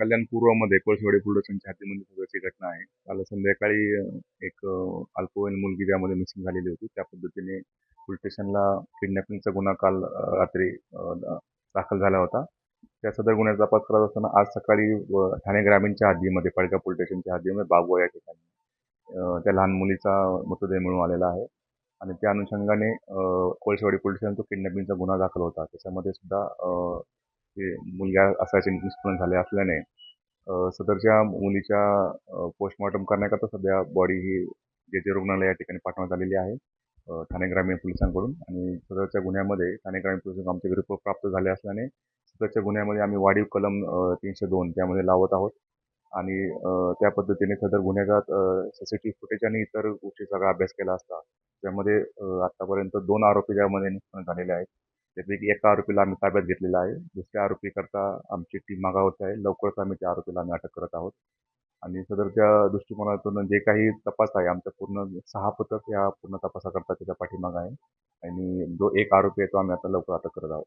कल्याण पूर्वमध्ये कोळशेवाडी पोलिसांच्या हद्दीमध्ये सदरची घटना आहे काल संध्याकाळी एक अल्पवयीन मुलगी त्यामध्ये मिसिंग झालेली होती त्या पद्धतीने पोलीस स्टेशनला किडनॅपिंगचा गुन्हा काल रात्री दाखल झाला होता. त्या सदर गुन्ह्याचा तपास करत असताना आज सकाळी ठाणे ग्रामीणच्या हद्दीमध्ये पडका पोलीस स्टेशनच्या हद्दीमध्ये बागवा या ठिकाणी त्या लहान मुलीचा मृतदेह मिळून आलेला आहे. आणि त्या अनुषंगाने अ, कोळशेवाडी पोलीस स्टेशन तो किडनॅपिंगचा गुन्हा दाखल होता. त्याच्यामध्ये सुद्धा हे मुलगा असायचे निष्पन्न झाले असल्याने सदरच्या मुलीच्या पोस्टमॉर्टम करण्याकरता सध्या बॉडी ही जे जे रुग्णालय या ठिकाणी पाठवण्यात आलेली आहे ठाणे ग्रामीण पोलिसांकडून. आणि सदरच्या गुन्ह्यामध्ये ठाणे ग्रामीण पोलिसांकडून आमचे रिपोर्ट प्राप्त झाले असल्याने सदरच्या गुन्ह्यामध्ये आम्ही वाढीव कलम तीनशे दोन त्यामध्ये लावत आहोत. आणि त्या पद्धतीने सदर गुन्ह्याचा C C T V footage आणि इतर गोष्टी सगळा अभ्यास केला असता. त्यामध्ये आत्तापर्यंत आतापर्यंत दोन आरोपी त्यामध्ये निष्पन्न झालेले आहेत. त्यापैकी एका आरोपीला आम्ही ताब्यात घेतलेला आहे. दुसऱ्या आरोपीकरता आमची टीम मागावत आहे. लवकरच आम्ही त्या आरोपीला आम्ही अटक करत आहोत. आणि सदरच्या दृष्टिकोनातून जे काही तपास आहे आमच्या पूर्ण सहा पथक या पूर्ण तपासाकरता त्याच्या पाठीमागा आहे. आणि जो एक आरोपी आहे तो आम्ही आता लवकर अटक करत आहोत.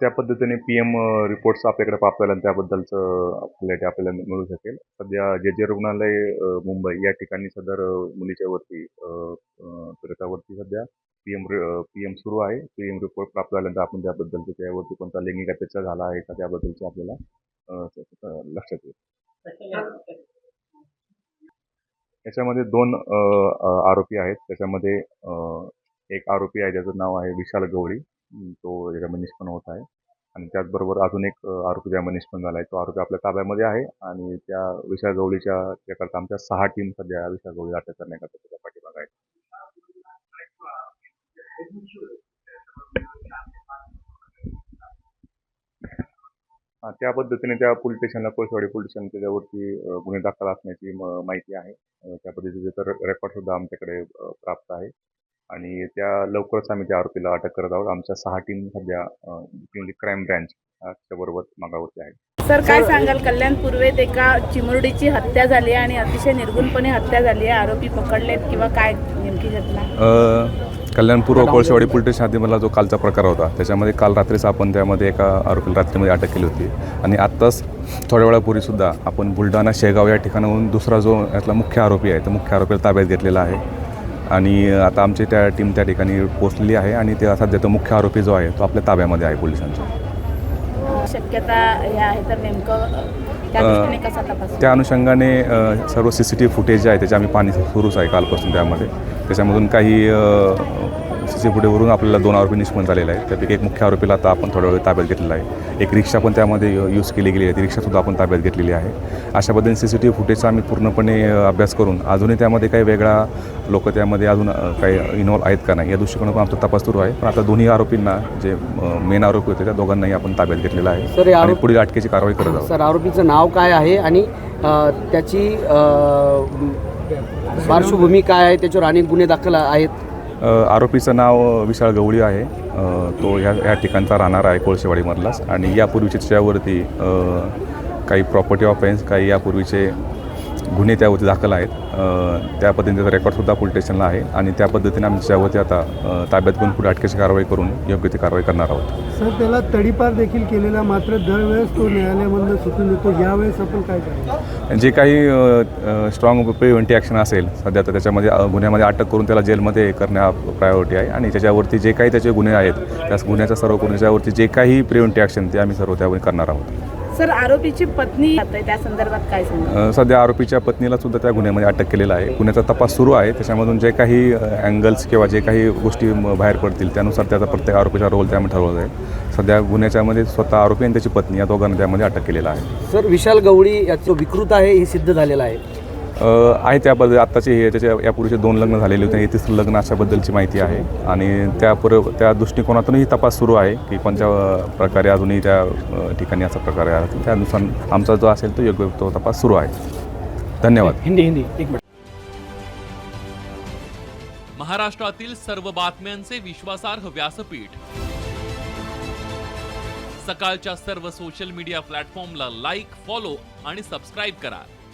त्या पद्धतीने पी एम रिपोर्ट्स आपल्याकडे प्राप्त झाल्या आणि त्याबद्दलचं अपडेट आपल्याला मिळू शकेल. सध्या जे जे रुग्णालय मुंबई या ठिकाणी सदर मुलीच्यावरती मुलीच्या पीडितावरती सध्या पी एम पी एम सुरू आहे. पी एम रिपोर्ट प्राप्त झाल्यानंतर आपण त्याबद्दलचं त्यावरती कोणता लैंगिक अत्याचार झाला आहे का त्याबद्दलचे आपल्याला लक्षात येईल. याच्यामध्ये दोन आरोपी आहेत. त्याच्यामध्ये एक आरोपी आहे ज्याचं नाव आहे विशाल गवळी. तो याच्यामध्ये निष्पन्न होत आहे. आणि त्याचबरोबर अजून एक आरोपी ज्यामध्ये निष्पन्न झाला आहे तो आरोपी आपल्या ताब्यामध्ये आहे. आणि त्या विशाल गवळीच्या त्याकरता आमच्या सहा टीम सध्या विशाल गवळी अटक करण्याकरता त्याच्या पाठी हा, त्या पद्धतीने त्या पोलीस स्टेशनला कोळसवाडी पोलीस स्टेशन त्याच्यावरती अ, गुन्हे दाखल असण्याची म- माहिती आहे. अ, त्या पद्धतीचे तर रेकॉर्ड सुद्धा आमच्याकडे अ, प्राप्त आहे. आणि त्या लवकरच आम्ही त्या आरोपीला अटक करत आहोत. आमच्या सहा टीम सध्या क्राईम ब्रँच बरोबर मागावरती आहे सर काय सांगाल? कल्याण पूर्वेत एका चिमुरडीची हत्या झाली आहे आणि अतिशय निर्गुणपणे हत्या झाली आहे. आरोपी पकडलेत किंवा काय नेमकी घटना? अ, कल्याणपूर्व कोळशेवाडी पोलीस स्टेशन हद्दीमधला जो कालचा प्रकार होता त्याच्यामध्ये काल रात्रीच आपण त्यामध्ये एका आरोपीला रात्रीमध्ये अटक केली होती. आणि आत्ताच थोड्या वेळापूर्वीसुद्धा आपण बुलढाणा शेगाव या ठिकाणाहून दुसरा जो यातला मुख्य आरोपी आहे तो मुख्य आरोपीला ताब्यात घेतलेला आहे. आणि आता आमची त्या टीम त्या ठिकाणी पोचलेली आहे आणि त्या सध्या तो मुख्य आरोपी जो आहे तो आपल्या ताब्यामध्ये आहे पोलिसांच्या. शक्यता हे आहे तर नेमकं त्या अनुषंगाने सर्व C C T V footage जे आहे त्याचे आम्ही पाणी सुरूच आहे कालपासून त्यामध्ये. त्याच्यामधून काही सी सी फुटेजवरून आपल्याला दोन आरोपी निष्पन्न झालेले आहेत. त्यापैकी एक मुख्य आरोपीला आता आपण थोड्या वेळ ताब्यात घेतलेला आहे. एक रिक्षा पण त्यामध्ये यूज केली गेली आहे. ती रिक्षासुद्धा आपण ताब्यात घेतलेली आहे. अशा पद्धतीने सी सी टी व्ही फुटेजचा आम्ही पूर्णपणे अभ्यास करून अजूनही त्यामध्ये काही वेगळा लोक त्यामध्ये अजून काही इन्व्हॉल्व आहेत का नाही या दृष्टिकोनातून आमचा तपास सुरू आहे. पण आता दोन्ही आरोपींना जे मेन आरोपी होते त्या दोघांनाही आपण ताब्यात घेतलेला सर, आहे हे आणि पुढील अटकेची कारवाई करत आहोत. सर आरोपीचं नाव काय आहे आणि त्याची पार्श्वभूमी काय आहे? त्याच्यावर अनेक गुन्हे दाखल आहेत. आरोपीचं नाव विशाळ गवळी आहे. तो ह्या या ठिकाणचा राहणार आहे कोळशेवाडीमधलाच. आणि यापूर्वीचे त्याच्यावरती काही प्रॉपर्टी ऑफेन्स काही यापूर्वीचे गुन्हे त्यावरती दाखल आहेत. त्या पद्धतीचा रेकॉर्डसुद्धा पोलीस स्टेशनला आहे आणि त्या पद्धतीने आम्ही त्याच्यावरती आता ताब्यात घेऊन पुढे अटकेची कारवाई करून योग्य ती कारवाई करणार आहोत. सर त्याला तडीपार देखील केलेला मात्र दरवेळेस तो न्यायालयामधनं सुटून येतो. यावेळेस आपण काय जे काही स्ट्रॉंग प्रिव्हेंटिव्ह ॲक्शन असेल सध्या तर त्याच्यामध्ये गुन्ह्यामध्ये अटक करून त्याला जेलमध्ये करणे हा प्रायोरिटी आहे आणि त्याच्यावरती जे काही त्याचे गुन्हे आहेत त्या गुन्ह्याचा सर्व करून त्याच्यावरती जे काही प्रिव्हेंटिव्ह ॲक्शन ते आम्ही सर्व त्यावर करणार आहोत. सर आरोपीची पत्नी आता त्या संदर्भात काय सध्या आरोपीच्या पत्नीला सुद्धा त्या गुन्ह्यामध्ये अटक केलेला आहे. गुन्ह्याचा तपास सुरू आहे. त्याच्यामधून जे काही अँगल्स किंवा जे काही गोष्टी बाहेर पडतील त्यानुसार त्याचा प्रत्येक आरोपीचा रोल त्यामध्ये ठरवला आहे सध्या गुन्ह्याच्यामध्ये स्वतः आरोपी आणि त्याची पत्नी या दोघांना त्यामध्ये अटक केलेला आहे. सर विशाल गवळी याचं विकृत आहे हे सिद्ध झालेलं आहे. आहे त्याबद्दल आत्ताचे हे त्याच्या यापूर्वीचे दोन लग्न झालेले होते. हे तिसरं लग्न अशाबद्दलची माहिती आहे. आणि त्या पुर त्या दृष्टिकोनातूनही तपास सुरू आहे की कोणत्या प्रकारे अजूनही त्या ठिकाणी असा प्रकारे आहे. त्यानुसार आमचा जो असेल तो योग्य तो तपास सुरू आहे. धन्यवाद. हिंदी हिंदी. एक मिनिट. महाराष्ट्रातील सर्व बातम्यांचे विश्वासार्ह व्यासपीठ. सकाळच्या सर्व सोशल मीडिया प्लॅटफॉर्मला लाईक फॉलो आणि सबस्क्राईब करा.